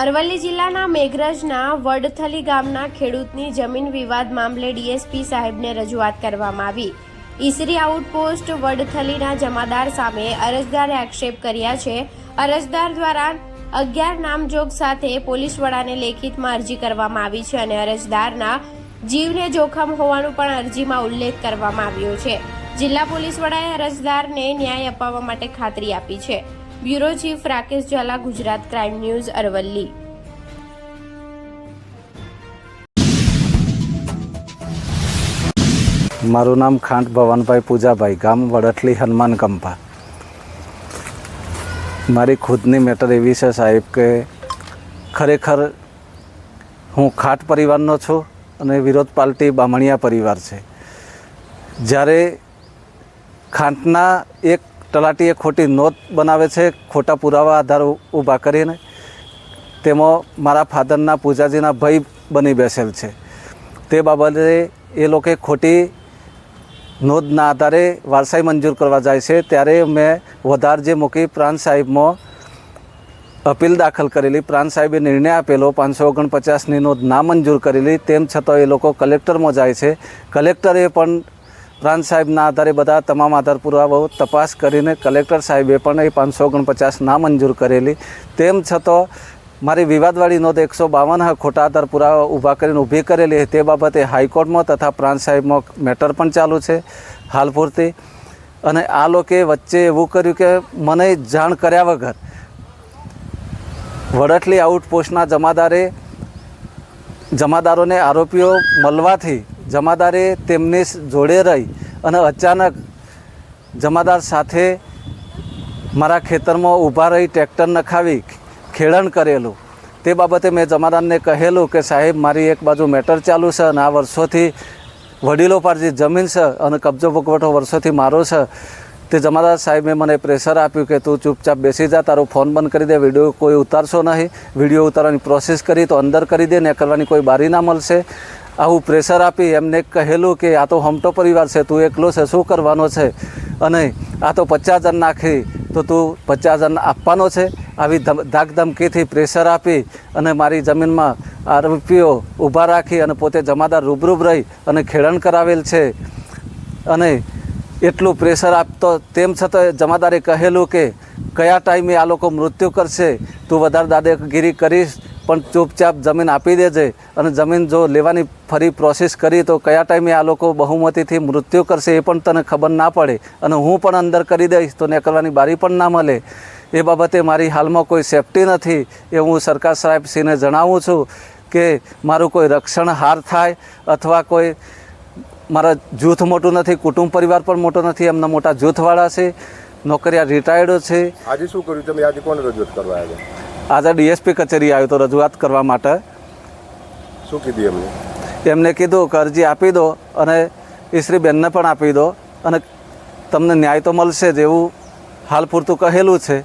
અરવલ્લી જિલ્લાના મેઘરજના વડથલી ગામના ખેડૂતની જમીન વિવાદ મામલે ડીએસપી સાહેબને રજૂઆત કરવામાં આવી. ઈસરી આઉટપોસ્ટ વડથલીના જમાદાર સામે અરજદારે આક્ષેપ કર્યા છે. અરજદાર દ્વારા અગિયાર નામજોગ સાથે પોલીસ વડાને લેખિતમાં અરજી કરવામાં આવી છે અને અરજદારના જીવને જોખમ હોવાનું પણ અરજીમાં ઉલ્લેખ કરવામાં આવ્યો છે. જિલ્લા પોલીસ વડાએ અરજદારને ન્યાય અપાવવા માટે ખાતરી આપી છે. Bureau chief Rakesh Jhala, Gujarat crime news, Aravalli. મારું નામ ખાંટ ભવનભાઈ પૂજાભાઈ, ગામ વડથલી હનુમાન કંપા. મારી ખુદની મેટર એવી છે સાહેબ કે ખરેખર હું ખાટ પરિવારનો છું અને વિરોધ પાર્ટી બામણિયા પરિવાર છે. જ્યારે ખાંટના એક તલાટીએ ખોટી નોંધ બનાવે છે, ખોટા પુરાવા આધાર ઊભા કરીને. તેમાં મારા ફાધરના પૂજાજીના ભય બની બેસેલ છે. તે બાબતે એ લોકોએ ખોટી નોંધના આધારે વારસાઈ મંજૂર કરવા જાય છે. ત્યારે મેં વધાર જે મૂકી પ્રાંત સાહેબમાં અપીલ દાખલ કરેલી, પ્રાંત સાહેબે નિર્ણય આપેલો, પાંચસો ઓગણપચાસની નોંધ ના મંજૂર કરેલી, તેમ છતાં એ લોકો કલેક્ટરમાં જાય છે. કલેક્ટરે પણ પ્રાંત સાહેબના આધારે બધા તમામ આધાર પુરાવાઓ તપાસ કરીને કલેક્ટર સાહેબે પણ એ પાંચસો ઓગણપચાસ ના મંજૂર કરેલી. તેમ છતાં મારી વિવાદવાળી નોંધ એકસો બાવન ખોટા આધાર પુરાવા ઊભા કરીને ઊભી કરેલી તે બાબતે હાઈકોર્ટમાં તથા પ્રાંત સાહેબમાં મેટર પણ ચાલુ છે હાલ પૂરતી. અને આ લોકોએ વચ્ચે એવું કર્યું કે મને જાણ કર્યા વગર વડઠલી આઉટપોસ્ટના જમાદારે જમાદારોને આરોપીઓ મળવાથી જમાદારે તેમની જોડે રહી અને અચાનક જમાદાર સાથે મારા ખેતરમાં ઊભા રહી ટ્રેક્ટર નખાવી, ખેડણ કરેલું. તે બાબતે મેં જમાદારને કહેલું કે, સાહેબ, મારી એક બાજુ મેટર ચાલુ છે અને આ વર્ષોથી વડીલો પર જે જમીન છે અને કબજો ભોગવટો વર્ષોથી મારો છે. તે જમાદાર સાહેબે મને પ્રેશર આપ્યું કે, તું ચૂપચાપ બેસી જા, તારો ફોન બંધ કરી દે, વીડિયો કોઈ ઉતારશો નહીં. વીડિયો ઉતારવાની પ્રોસેસ કરી, તો અંદર કરી દે ને કરવાની કોઈ બારી ના મળશે. આવું પ્રેશર આપી એમને કહેલું કે આ તો હમટો પરિવાર છે, તું એકલો છે, શું કરવાનો છે? અને આ તો પચાસ જણ નાખી, તો તું પચાસ જણ આપવાનો છે? આવી ધમ, ધાકધમકીથી પ્રેશર આપી અને મારી જમીનમાં આરોપીઓ ઊભા રાખી અને પોતે જમાદાર રૂબરૂબ રહી અને ખેડણ કરાવેલ છે. અને એટલું પ્રેશર આપતો, તેમ છતાં જમાદારે કહેલું કે, કયા ટાઈમે આ લોકો મૃત્યુ કરશે? તું વધારે દાદાગીરી કરીશ પણ ચૂપચાપ જમીન આપી દેજે અને જમીન જો લેવાની ફરી પ્રોસેસ કરી તો કયા ટાઈમે આ લોકો બહુમતીથી મૃત્યુ કરશે એ પણ તને ખબર ના પડે. અને હું પણ અંદર કરી દઈશ તો કરવાની બારી પણ ના મળે. એ બાબતે મારી હાલમાં કોઈ સેફટી નથી. એ હું સરકાર સાહેબશ્રીને જણાવું છું કે મારું કોઈ રક્ષણ હાર થાય અથવા કોઈ મારા જૂથ મોટું નથી, કુટુંબ પરિવાર પણ મોટો નથી, એમના મોટા જૂથવાળા છે, નોકરિયા રિટાયર્ડો છે. આજે શું કર્યું? તમે આજે કોને રજૂઆત કરવા આવ્યા? આજે ડીએસપી કચેરી આવ્યો તો રજૂઆત કરવા માટે. શું કીધું એમને? એમને કીધું કે અરજી આપી દો અને ઈશ્રીબેનને પણ આપી દો અને તમને ન્યાય તો મળશે જેવું હાલ પૂરતું કહેલું છે.